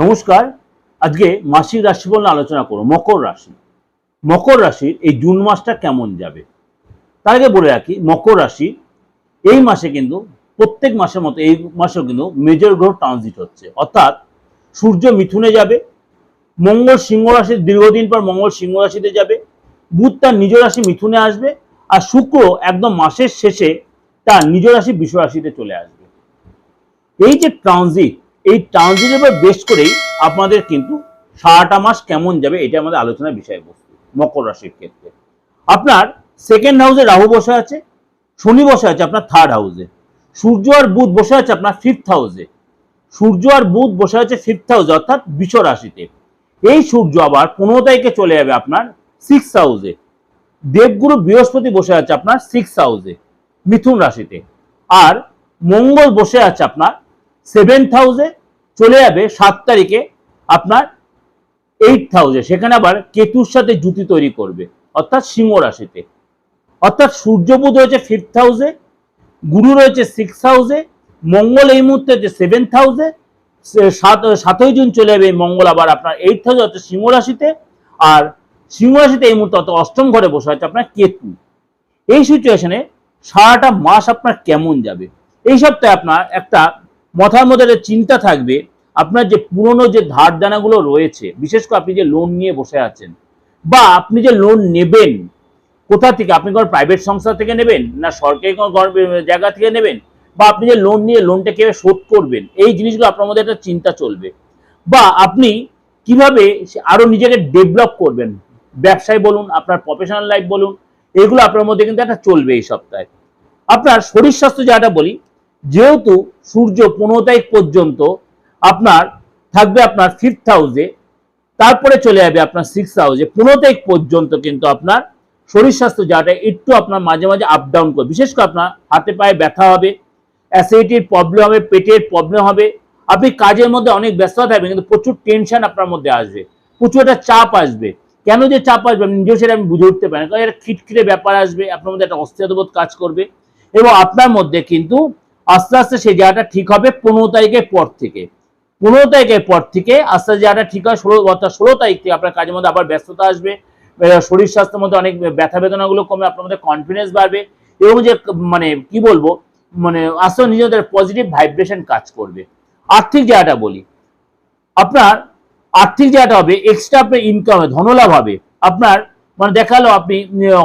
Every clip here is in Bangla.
নমস্কার। আজকে মাসিক নিয়ে আলোচনা করো মকর রাশি। মকর রাশির এই জুন মাসটা কেমন যাবে? তার আগে বলে রাখি, মকর রাশি এই মাসে কিন্তু, প্রত্যেক মাসের মতো এই মাসেও কিন্তু মেজর গ্রহ ট্রানজিট হচ্ছে। অর্থাৎ সূর্য মিথুনে যাবে, মঙ্গল সিংহ রাশির দীর্ঘদিন পর মঙ্গল সিংহ রাশিতে যাবে, বুধ তার নিজ রাশি মিথুনে আসবে, আর শুক্র একদম মাসের শেষে তার নিজ রাশি বিশ্ব রাশিতে চলে আসবে। এই যে ট্রানজিট এই ট্রানজিটের উপর বেশ করেই আপনাদের কিন্তু সারাটা মাস কেমন যাবে এটা আমাদের আলোচনার বিষয়বস্তু মকর রাশির ক্ষেত্রে। আপনার সেকেন্ড হাউসে রাহু বসে আছে, শনি বসে আছে আপনার থার্ড হাউসে সূর্য আর বুধ বসে আছে আপনার ফিফথ হাউসে সূর্য আর বুধ বসে আছে ফিফথ হাউসে অর্থাৎ বিশ্ব রাশিতে। এই সূর্য আবার পনেরো তারিখে চলে যাবে আপনার সিক্স হাউসে দেবগুরু বৃহস্পতি বসে আছে আপনার সিক্স হাউসে মিথুন রাশিতে। আর মঙ্গল বসে আছে আপনার সেভেন্থ হাউসে চলে যাবে সাত তারিখে আপনার এইট হাউসে সেখানে আবার কেতুর সাথে জুতি তৈরি করবে, অর্থাৎ সিংহ রাশিতে। অর্থাৎ সূর্য বুধ রয়েছে ফিফথ হাউসে গুরু রয়েছে সিক্স হাউসে মঙ্গল এই মুহূর্তে হচ্ছে সেভেন্থ হাউসে সাত, সাতই জুন চলে যাবে, মঙ্গল আবার আপনার এইট হাউসে হচ্ছে সিংহ রাশিতে। আর সিংহ রাশিতে এই মুহূর্তে অর্থাৎ অষ্টম ঘরে বসে আছে আপনার কেতু। এই সিচুয়েশনে সারাটা মাস আপনার কেমন যাবে? এই সপ্তাহে আপনার একটা মাথার মধ্যে একটা চিন্তা থাকবে, আপনার যে পুরনো যে ধার দানাগুলো রয়েছে, বিশেষ করে আপনি যে লোন নিয়ে বসে আছেন, বা আপনি যে লোন নেবেন, কোথা থেকে? আপনি কোনো প্রাইভেট সংস্থা থেকে নেবেন, না সরকারি কোনো জায়গা থেকে নেবেন, বা আপনি যে লোন নিয়ে লোনটা কীভাবে শোধ করবেন, এই জিনিসগুলো আপনার মধ্যে একটা চিন্তা চলবে। বা আপনি কীভাবে আরও নিজেকে ডেভেলপ করবেন, ব্যবসায় বলুন, আপনার প্রফেশনাল লাইফ বলুন, এগুলো আপনার মধ্যে কিন্তু একটা চলবে এই সপ্তাহে। আপনার শরীর স্বাস্থ্য যেটা বলি যেহেতু সূর্য পনেরো তারিখ পর্যন্ত আপনার থাকবে আপনার ফিফথ হাউসে তারপরে চলে যাবে আপনার সিক্স হাউসে পনেরো তারিখ পর্যন্ত কিন্তু আপনার শরীর স্বাস্থ্য যাটা একটু আপনার মাঝে মাঝে আপ ডাউন করবে বিশেষ করে আপনার হাতে পায়ে ব্যথা হবে অ্যাসিডিটির প্রবলেম হবে, পেটের প্রবলেম হবে। আপনি কাজের মধ্যে অনেক ব্যস্ত থাকবেন, কিন্তু প্রচুর টেনশন আপনার মধ্যে আসবে। প্রচুর একটা চাপ আসবে। কেন যে চাপ আসবে? আপনি নিজেও সেটা আমি বুঝে উঠতে পারেন কারণ একটা খিটখিটে ব্যাপার আসবে, আপনার মধ্যে একটা অস্থিরতাবোধ কাজ করবে। এবং আপনার মধ্যে কিন্তু আস্তে আস্তে সেই জায়গাটা ঠিক হবে পনেরো তারিখের পর থেকে। পনেরো তারিখের পর থেকে আস্তে আস্তে জায়গাটা ঠিক হয়, ষোলো, অর্থাৎ ষোলো তারিখ থেকে আপনার কাজের মধ্যে আবার ব্যস্ততা আসবে। শরীর স্বাস্থ্যের মধ্যে অনেক ব্যথা বেদনাগুলো কমে, আপনার মধ্যে কনফিডেন্স বাড়বে এবং যে মানে কি বলব মানে আস্তে নিজেদের পজিটিভ ভাইব্রেশন কাজ করবে। আর্থিক জায়গাটা বলি। আপনার আর্থিক জায়গাটা হবে এক্সট্রা আপনার ইনকাম ধনলাভ হবে। আপনার মানে দেখাল আপনি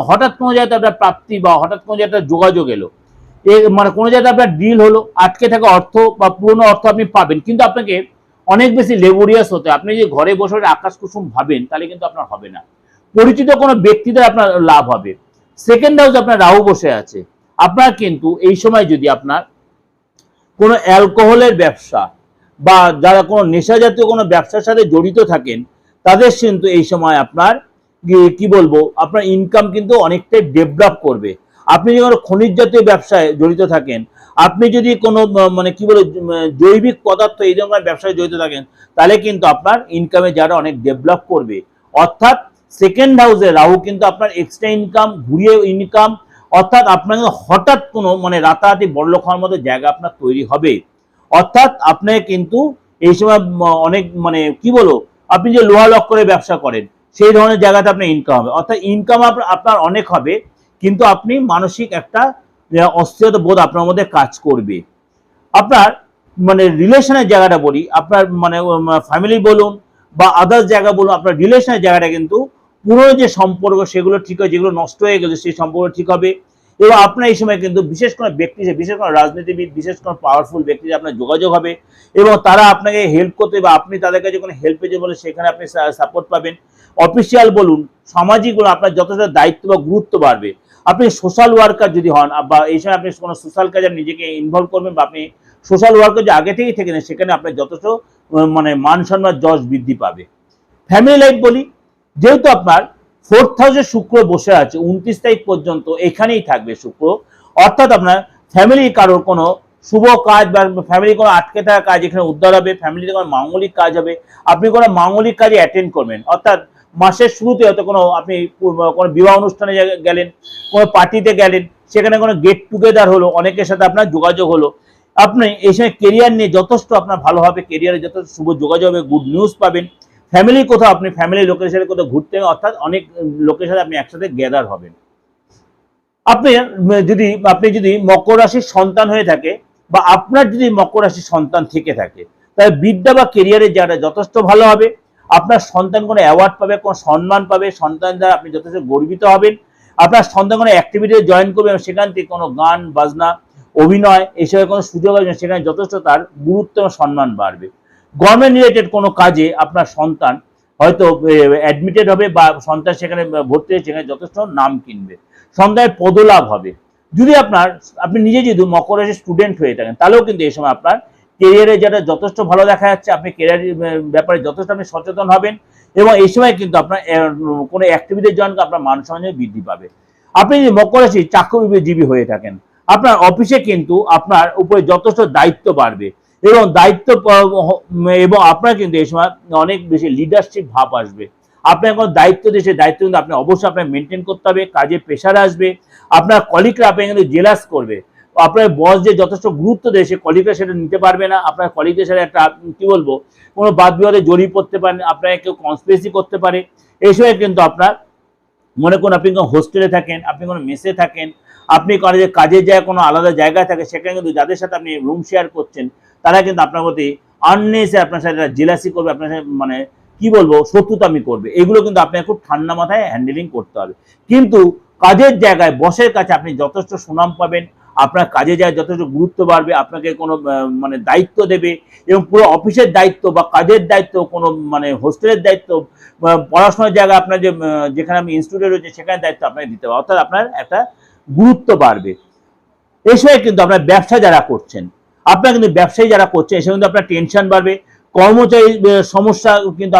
হঠাৎ কোনো জায়গাতে আপনার প্রাপ্তি বা হঠাৎ কোনো জায়গাতে যোগাযোগ এলো। মানে কোনো জায়গায় আপনার ডিল হলো, আটকে থাকা অর্থ বা পুরনো অর্থ আপনি পাবেন, কিন্তু আপনাকে অনেক বেশি লেবোরিয়াস হতে আপনি যে ঘরে বসে আকাশ কুসুম ভাবেন, তাহলে কিন্তু আপনার হবে না। পরিচিত কোনো ব্যক্তিদের আপনার লাভ হবে। সেকেন্ড হাউস আপনার রাহু বসে আছে। আপনার কিন্তু এই সময় যদি আপনার কোনো অ্যালকোহলের ব্যবসা বা যারা কোনো নেশা জাতীয় কোনো ব্যবসার সাথে জড়িত থাকেন, তাদের কিন্তু এই সময় আপনার কি- বলব, আপনার ইনকাম কিন্তু অনেকটাই ডেভেলপ করবে। আপনি যদি কোনো খনিজ জাতীয় ব্যবসায় জড়িত থাকেন, আপনি যদি কোনো মানে কি বলে, জৈবিক পদার্থ এই ধরনের ব্যবসায় জড়িত থাকেন, তাহলে কিন্তু আপনার ইনকামে যারা অনেক ডেভেলপ করবে। অর্থাৎ সেকেন্ড হাউসে রাহু কিন্তু আপনার এক্সট্রা ইনকাম ঘুরিয়ে ইনকাম অর্থাৎ আপনার হঠাৎ কোনো মানে রাতারাতি বড়লোক হওয়ার মতো জায়গা আপনার তৈরি হবে। অর্থাৎ আপনি কিন্তু এই সময়, অনেক মানে কি বলো আপনি যে লোহা লক্করে ব্যবসা করেন, সেই ধরনের জায়গাতে আপনার ইনকাম হবে। অর্থাৎ ইনকাম আপনার অনেক হবে। কিন্তু আপনি মানসিক একটা অস্থিরতা বোধ আপনার মধ্যে কাজ করবে। আপনার মানে রিলেশনের জায়গাটা বলি, আপনার মানে ফ্যামিলি বলুন বা আদার্স জায়গা বলুন, আপনার রিলেশনের জায়গাটা কিন্তু পুরনো যে সম্পর্ক সেগুলো ঠিক হয়, যেগুলো নষ্ট হয়ে গেছে সেই সম্পর্ক ঠিক হবে। এবং আপনার এই সময় কিন্তু বিশেষ কোনো ব্যক্তি, বিশেষ কোনো রাজনীতিবিদ, বিশেষ কোনো পাওয়ারফুল ব্যক্তি আপনার যোগাযোগ হবে এবং তারা আপনাকে হেল্প করতে বা আপনি তাদের কাছে কোনো হেল্প পেয়েছে বলে সেখানে আপনি সাপোর্ট পাবেন। অফিসিয়াল বলুন, সামাজিক বলুন, আপনার যথেষ্ট দায়িত্ব বা গুরুত্ব বাড়বে। আপনি সোশ্যাল ওয়ার্কার যদি হন, বা এই সময় আপনি কোনো সোশ্যাল কাজে নিজেকে ইনভলভ করবেন, বা আপনি সোশ্যাল ওয়ার্কার যে আগে থেকেই থেকে নেন, সেখানে আপনার যথেষ্ট মানে মান সম্মান যশ বৃদ্ধি পাবে। ফ্যামিলি লাইফ বলি, যেহেতু আপনার ফোর্থ হাউসে শুক্র বসে আছে, উনত্রিশ তারিখ পর্যন্ত এখানেই থাকবে শুক্র, অর্থাৎ আপনার ফ্যামিলি কারোর কোনো শুভ কাজ বা ফ্যামিলি কোনো আটকে থাকা কাজ এখানে উদ্ধার হবে ফ্যামিলিতে কোনো মাঙ্গলিক কাজ হবে, আপনি কোনো মাঙ্গলিক কাজে অ্যাটেন্ড করবেন, অর্থাৎ মাসের শুরুতে হয়তো কোনো আপনি কোনো বিবাহ অনুষ্ঠানে গেলেন কোনো পার্টিতে গেলেন সেখানে কোনো গেট টুগেদার হলো অনেকের সাথে আপনার যোগাযোগ হলো। আপনি এই সময় কেরিয়ার নিয়ে যথেষ্ট আপনার ভালো হবে কেরিয়ারে যথেষ্ট শুভ যোগাযোগ হবে গুড নিউজ পাবেন। ফ্যামিলি কোথাও আপনি ফ্যামিলি লোকের সাথে কোথাও ঘুরতে যাবেন, অর্থাৎ অনেক লোকের সাথে আপনি একসাথে গ্যাদার হবেন। আপনি যদি আপনি যদি মকর রাশির সন্তান হয়ে থাকে বা আপনার যদি মকর রাশির সন্তান থেকে থাকে তাহলে বিদ্যা বা কেরিয়ারের জায়গাটা যথেষ্ট ভালো হবে। আপনার সন্তান কোনো অ্যাওয়ার্ড পাবে, কোনো সম্মান পাবে, সন্তান দ্বারা আপনি যথেষ্ট গর্বিত হবেন। আপনার সন্তান কোনো অ্যাক্টিভিটি জয়েন করবে এবং সেখান থেকে কোনো গান, বাজনা, অভিনয় এসবের কোনো সুযোগ হবে সেখানে যথেষ্ট তার গুরুত্ব এবং সম্মান বাড়বে। গভর্নমেন্ট রিলেটেড কোনো কাজে আপনার সন্তান হয়তো অ্যাডমিটেড হবে বা সন্তান সেখানে ভর্তি হয়ে সেখানে যথেষ্ট নাম কিনবে। সন্তানের পদলাভ হবে। যদি আপনার, আপনি নিজে যদি মকর স্টুডেন্ট হয়ে থাকেন, তাহলেও কিন্তু এই সময় আপনার কেরিয়ারে যেটা যথেষ্ট ভালো দেখা যাচ্ছে, আপনি কেরিয়ারের ব্যাপারে যথেষ্ট আপনি সচেতন হবেন এবং এই সময় কিন্তু আপনার কোনো অ্যাক্টিভিটির জন্য আপনার মান সম্মান বৃদ্ধি পাবে। আপনি যদি মকর রাশি চাকরিজীবী হয়ে থাকেন, আপনার অফিসে কিন্তু আপনার উপরে যথেষ্ট দায়িত্ব বাড়বে এবং দায়িত্ব এবং আপনার কিন্তু এই সময় অনেক বেশি লিডারশিপ ভাব আসবে। আপনার কোনো দায়িত্ব দেশে দায়িত্ব কিন্তু আপনি অবশ্যই আপনার মেনটেন করতে হবে, কাজে প্রেশার আসবে, আপনার কলিগরা আপনাকে কিন্তু জেলাস করবে। আপনার বস যে যথেষ্ট গুরুত্ব দেয়, সে কলিগরা সেটা নিতে পারবে না। আপনার কলিগদের একটা, কি বলব, কোনো বাদ বিবাদে জড়িয়ে পড়তে পারেন আপনাকে কেউ কনস্পিরেসি করতে পারে। এই সময় কিন্তু আপনার, মনে করুন আপনি কোনো হোস্টেলে থাকেন, আপনি কোনো মেসে থাকেন, আপনি কলেজে কাজের জায়গায় কোনো আলাদা জায়গায় থাকে সেখানে কিন্তু যাদের সাথে আপনি রুম শেয়ার করছেন, তারা কিন্তু আপনার প্রতি আননেসে আপনার সাথে জেলাসি করবে, আপনার সাথে মানে কি বলব, শত্রুতামি করবে। এগুলো কিন্তু আপনাকে খুব ঠান্ডা মাথায় হ্যান্ডেলিং করতে হবে। কিন্তু কাজের জায়গায় বসের কাছে আপনি যথেষ্ট সুনাম পাবেন আপনার কাজে যায় যথেষ্ট গুরুত্ব বাড়বে, আপনাকে কোনো মানে দায়িত্ব দেবে এবং পুরো অফিসের দায়িত্ব বা কাজের দায়িত্ব, কোনো মানে হোস্টেলের দায়িত্ব পড়াশোনার জায়গায় আপনার যে যেখানে আমি ইনস্টিটিউটে রয়েছে সেখানে দায়িত্ব আপনাকে দিতে হবে। অর্থাৎ আপনার একটা গুরুত্ব বাড়বে। এই কিন্তু আপনার ব্যবসা যারা করছেন, আপনার কিন্তু ব্যবসায়ী যারা করছেন সময় কিন্তু আপনার টেনশন বাড়বে। কর্মচারী সমস্যা কিন্তু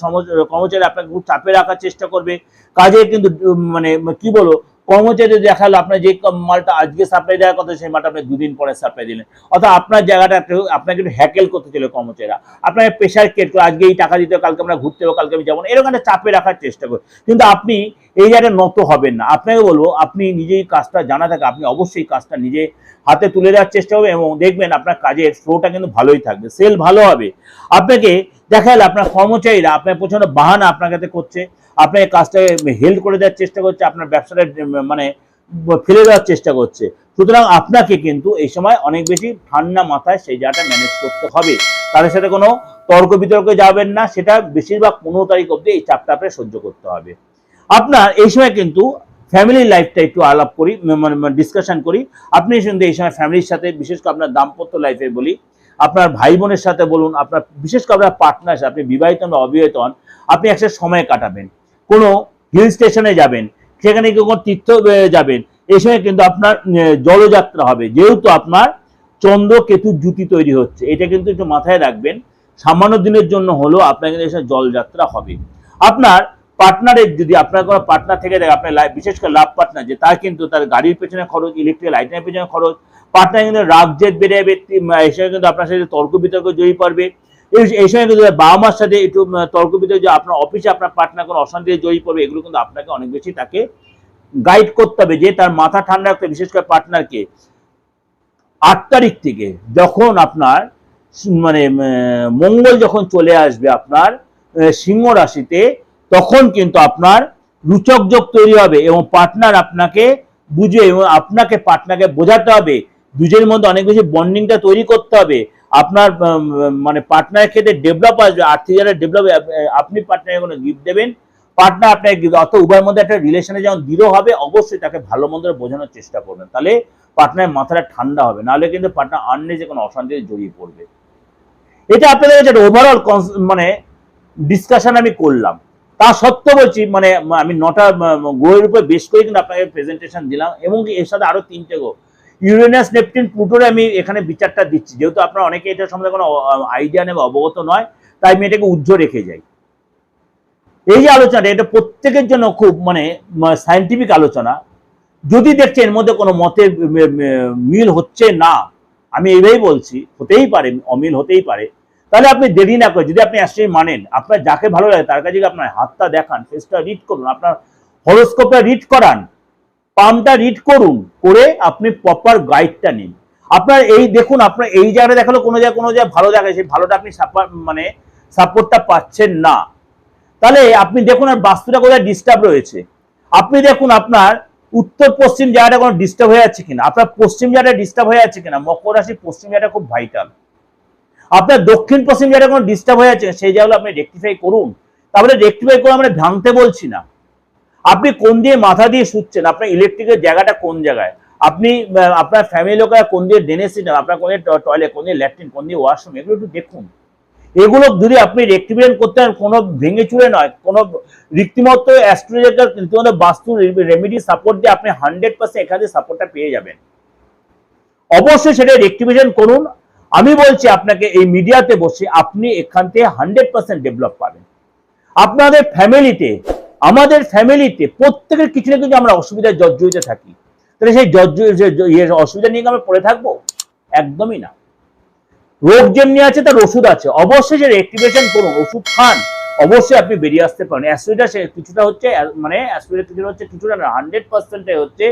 সম- কর্মচারী আপনাকে চাপে রাখার চেষ্টা করবে। কাজে কিন্তু মানে কি বলো কর্মচারী দেখাল আপনার যে মালটা আজকে সাপ্লাই দেওয়ার কথা সেই মালটা আপনি দুদিন পরে সাপ্লাই দিলেন। অর্থাৎ আপনার জায়গাটা আপনাকে একটু হ্যাকেল করতে ছিল কর্মচারীরা। আপনাকে প্রেশার ক্রিয়েট করে আজকে এই টাকা দিতে হবে, কালকে আমরা ঘুরতে হবে কালকে আমি যাব না এরকম একটা চাপে রাখার চেষ্টা করি। কিন্তু আপনি এই জায়গায় নত হবেন না। আপনাকে বলব আপনি নিজেই কাজটা জানা থাকে আপনি অবশ্যই কাজটা নিজে হাতে তুলে দেওয়ার চেষ্টা করবেন এবং দেখবেন আপনার কাজের ফ্লোটা কিন্তু ভালোই থাকবে। সেল ভালো হবে। আপনাকে দেখা আপনার কর্মচারীরা আপনার প্রচণ্ড বাহানা আপনার কাছে করছে, আপনার এই কাজটাকে হেল্প করে দেওয়ার চেষ্টা করছে, আপনার ব্যবসাটা মানে ফেলে দেওয়ার চেষ্টা করছে। সুতরাং আপনাকে কিন্তু এই সময় অনেক বেশি ঠান্ডা মাথায় সেই জায়গাটা ম্যানেজ করতে হবে। তাদের সাথে কোনো তর্ক বিতর্কে যাবেন না, সেটা বেশিরভাগ পনেরো তারিখ অবধি এই চাপটা আপনার সহ্য করতে হবে। আপনার এই সময় কিন্তু ফ্যামিলি লাইফটা একটু আলাপ করি মানে ডিসকাশন করি। আপনি কিন্তু এই সময় ফ্যামিলির সাথে, বিশেষ করে আপনার দাম্পত্য লাইফে বলি আপনার ভাই বোনের সাথে বলুন, আপনার, বিশেষ করে আপনার পার্টনার আপনি বিবাহিত বা অবিবাহিত হন, আপনি একসাথে সময় কাটাবেন। কোনো হিল স্টেশনে যাবেন, সেখানে কোনো তীর্থ যাবেন এই সময় কিন্তু আপনার জলযাত্রা হবে। যেহেতু আপনার চন্দ্র কেতুর জুতি তৈরি হচ্ছে, এটা কিন্তু একটু মাথায় রাখবেন। সামান্য দিনের জন্য হলেও আপনার কিন্তু এসে জলযাত্রা হবে। আপনার পার্টনারের যদি, আপনার কোনো পার্টনার থেকে থাকে আপনার বিশেষ করে লাভ পার্টনার যে, তার কিন্তু তার গাড়ির পেছনে খরচ ইলেকট্রিক লাইটের পেছনে খরচ পার্টনার কিন্তু রাগ জেদ বেড়ে যাবে এই সময় কিন্তু আপনার সাথে তর্ক বিতর্ক জড়িয়ে পড়বে এই- সময় কিন্তু বাবা মার সাথে একটু তর্ক বিতর্ক, যে আপনার অফিসে আপনার পার্টনার কোনো অশান্তিতে জড়িয়ে পড়বে এগুলো কিন্তু আপনাকে অনেক বেশি তাকে গাইড করতে হবে, যে তার মাথা ঠান্ডা রাখতে বিশেষ করে পার্টনারকে। আট তারিখ থেকে যখন আপনার মানে মঙ্গল যখন চলে আসবে আপনার সিংহ রাশিতে, তখন কিন্তু আপনার রুচক যোগ তৈরি হবে এবং পার্টনার আপনাকে বুঝবে এবং আপনাকে পার্টনারকে বোঝাতে হবে দুজনের মধ্যে অনেক বেশি বন্ডিংটা তৈরি করতে হবে। আপনার মানে পার্টনারের ক্ষেত্রে ডেভেলপ আসবে, আর্থিক যারা ডেভেলপ আপনি পার্টনারের কোনো গিফট দেবেন পার্টনার gift- অর্থ উভয়ের মধ্যে একটা রিলেশনে যেমন দৃঢ় হবে, অবশ্যই তাকে ভালো মন্দ বোঝানোর চেষ্টা করবেন। তাহলে পার্টনারের মাথাটা ঠান্ডা হবে, নাহলে কিন্তু পার্টনার আনলে যে কোনো অশান্তিতে জড়িয়ে পড়বে। এটা আপনাদের কাছে একটা ওভারঅল মানে ডিসকাশন আমি করলাম। তা সত্ত্বেও বলছি মানে আমি নটা গ্রহের উপরে বেশ করে কিন্তু আপনাকে প্রেজেন্টেশন দিলাম, এবং এর সাথে আরও তিনটে গ্রহ ইউরেনাস নেপটিন প্লুটোর আমি এখানে বিচারটা দিচ্ছি। যেহেতু আপনারা অনেকে এটার সম্বন্ধে কোনো আইডিয়া নেবে অবগত নয়, তাই আমি এটাকে উজ্জ্ব রেখে যাই। এই যে আলোচনাটা, এটা প্রত্যেকের জন্য খুব মানে সায়েন্টিফিক আলোচনা। যদি দেখছেন এর মধ্যে কোনো মতের মিল হচ্ছে না, আমি এইভাবেই বলছি, হতেই পারে, অমিল হতেই পারে, তাহলে আপনি দেরি না করে, যদি আপনি অ্যাস্ট্রোনমি মানেন, আপনার যাকে ভালো লাগে, তার কাছে আপনার হাতটা দেখান ফেসটা রিড করুন, আপনার হরোস্কোপটা রিড করান পামটা রিড করুন, করে আপনি প্রপার গাইডটা নিন। আপনার এই দেখুন, আপনার এই জায়গাটা দেখাল, কোনো জায়গায় কোনো জায়গায় ভালো জায়গায়, সেই ভালোটা আপনি সাপোর্ট মানে সাপোর্টটা পাচ্ছেন না। তাহলে আপনি দেখুন, আর বাস্তুটা কোথায় ডিস্টার্ব রয়েছে। আপনি দেখুন, আপনার উত্তর পশ্চিম জায়গাটা কোনো ডিস্টার্ব হয়ে যাচ্ছে কিনা। আপনার পশ্চিম জায়গাটা ডিস্টার্ব হয়ে যাচ্ছে কিনা। মকর রাশি পশ্চিম জায়গাটা খুব ভাইটাল আপনার দক্ষিণ পশ্চিম জায়গাটা কোনো ডিস্টার্ব হয়ে যাচ্ছে সেই জায়গাগুলো আপনি রেকটিফাই করুন। তারপরে রেকটিফাই করে আমরা ভাঙতে বলছি না। আপনি কোন দিয়ে মাথা দিয়ে শুচ্ছেন? আপনার ইলেকট্রিকের জায়গাটা কোন জায়গায়? আপনি আপনার ফ্যামিলি লোকেরা কোন দিয়ে সিস্টেম আপনার কোন দিয়ে টয়লেট কোন দিয়ে ল্যাট্রিন কোন দিয়ে ওয়াশরুম এগুলো একটু দেখুন। এগুলো যদি আপনি রেক্টিফিকেশন করতে পারেন কোনো ভেঙে চুরে নয়, কোনো রীতিমতো অ্যাস্ট্রোলজিক্যাল রীতিমতো বাস্তু রেমেডি সাপোর্ট দিয়ে আপনি হান্ড্রেড পার্সেন্ট এখানে সাপোর্টটা পেয়ে যাবেন। অবশ্যই সেটা রেক্টিফিকেশন করুন। আমি বলছি আপনাকে, এই মিডিয়াতে বসে আপনি এখান থেকে হান্ড্রেড পার্সেন্ট ডেভেলপ পাবেন। আপনাদের ফ্যামিলিতে আমাদের ফ্যামিলিতে প্রত্যেকের কিছু না কিছু আমরা অসুবিধায় জর্জরিত থাকি। তাহলে সেই জর্জর ইয়ে অসুবিধা নিয়ে আমরা পড়ে থাকব? একদমই না। রোগ যেমনি আছে তার ওষুধ আছে। অবশ্যই যে রেক্টিভেশন করুন, ওষুধ খান। অবশ্যই আপনি বেরিয়ে আসতে পারেন। অ্যাসিডটা সে কিছুটা হচ্ছে মানে অ্যাসিডের কিছুটা হচ্ছে কিছুটা না, হান্ড্রেড পার্সেন্টে হচ্ছে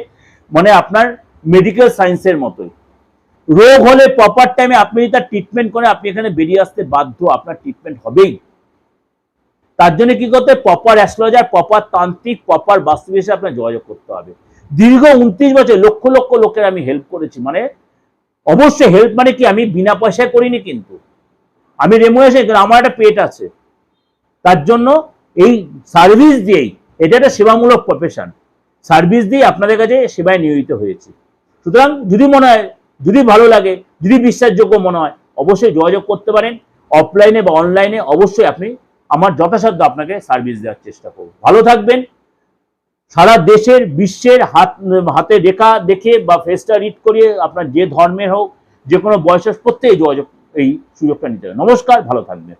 মানে আপনার মেডিকেল সায়েন্সের মতোই। রোগ হলে প্রপার টাইমে আপনি তার ট্রিটমেন্ট করে আপনি এখানে বেরিয়ে আসতে বাধ্য। আপনার ট্রিটমেন্ট হবেই। তার জন্য কি করতে proper astrologer proper tantrik proper vastu হিসেবে আপনার যোগাযোগ করতে হবে। দীর্ঘ উনত্রিশ বছর, লক্ষ লক্ষ লোকের আমি হেল্প করেছি। মানে অবশ্যই হেল্প মানে কি? আমি বিনা পয়সায় করিনি কিন্তু। আমি রেমুনেশন আমার একটা পেট আছে। তার জন্য এই সার্ভিস দিয়েই, এটা একটা সেবামূলক প্রফেশন সার্ভিস দিয়ে আপনাদের কাছে সেবায় নিয়োজিত হয়েছে। সুতরাং যদি মনে হয়, যদি ভালো লাগে, যদি বিশ্বাসযোগ্য মনে হয়, অবশ্যই যোগাযোগ করতে পারেন। অফলাইনে বা অনলাইনে অবশ্যই আপনি আমার যথাসাধ্য আপনাকে সার্ভিস দেওয়ার চেষ্টা করব। ভালো থাকবেন। সারা দেশের, বিশ্বের হাত, হাতে রেখা দেখে বা ফেসটা রিড করিয়ে আপনার যে ধর্মের হোক, যে কোনো বয়সের প্রত্যেকে যোগাযোগ, এই সুযোগটা নিতে হবে। নমস্কার, ভালো থাকবেন।